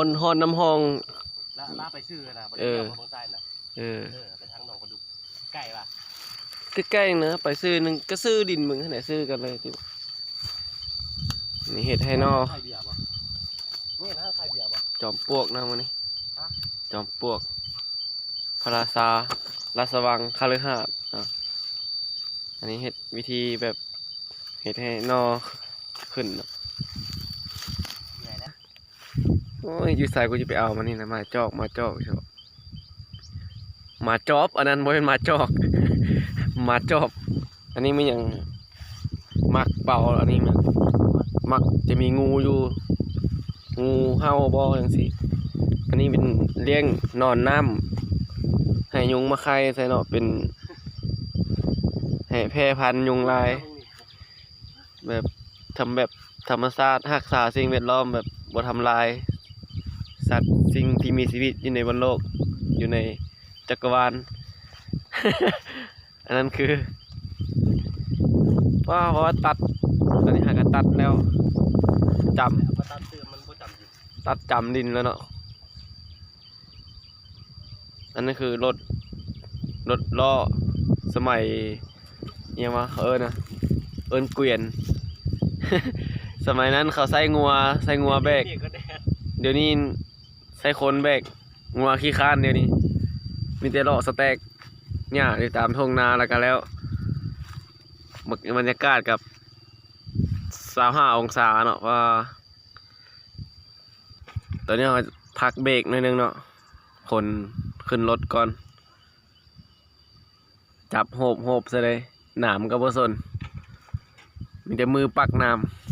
อนน้ำห้องแล้วลาไปซื้อนะบริเอเวอณบางไส้นะเออเออไปทางหนองกระดุกใกล้ป่ะใกล้ๆนะไปซื้อหนึงก็ซื้อดินมึงขนาดซื้อกันเลยที่นี่เห็ดให้นอใครเบียร์ป่ะนี่นะใครเบียร์ป่ะ จอมปลวกนะวันนี้ฮะ จอมปลวกพระราชาราชวังคาลือหาสน์อะอันนี้เห็ดวิธีแบบเห็ดให้นอขึ้นเนาะ เหนื่อยนะ โอ้ยอยู่ใส่กูจะไปเอามันนี่นะมาจอกมาจอกเชียวมาจอบ อันนั้นบ่เป็นมาจอก มาจอบ อันนี้ไม่ย่างมักเป่าอันนี้มันมักจะมีงูอยู่ งูเห่าบ่อย่างสิอันนี้เป็นเลี้ยงนอนน้ำให้ยุงมาไข่ใส่เนาะเป็นให้แพร่พันธุ์ยุงลาย แบบทำแบบธรรมชาติรักษาสิ่งแวดล้อมแบบบ่ทำลาย สัตว์สิ่งที่มีชีวิตอยู่ในบนโลก อยู่ในจักรวาล อันนั้นคือว่าเพราะว่าตัดตอนนี้หากันตัดแล้วจำตัดจำดินแล้วเนาะอันนั้นคือรถรถล้อสมัยเนียงว่าเขาเอิญนะเอิญเกวียน สมัยนั้นเขาใส่งัวใส่งัวแบก เดี๋ยวนี้ ใส่คนแบกงัวขี้ข้านเดี๋ยวนี้ มีแต่เลาะสแต็กเนี่ยอยู่ตามทงนาแล้วกันแล้วบรรยากาศกับสาวห้าองศาเนาะว่า ตอนนี้เราพักเบรกหนิดนึงเนาะคนขึ้นรถก่อน จับโหบโหบซะเลยหนามก็บ่สนมีแต่มือปักน้ำ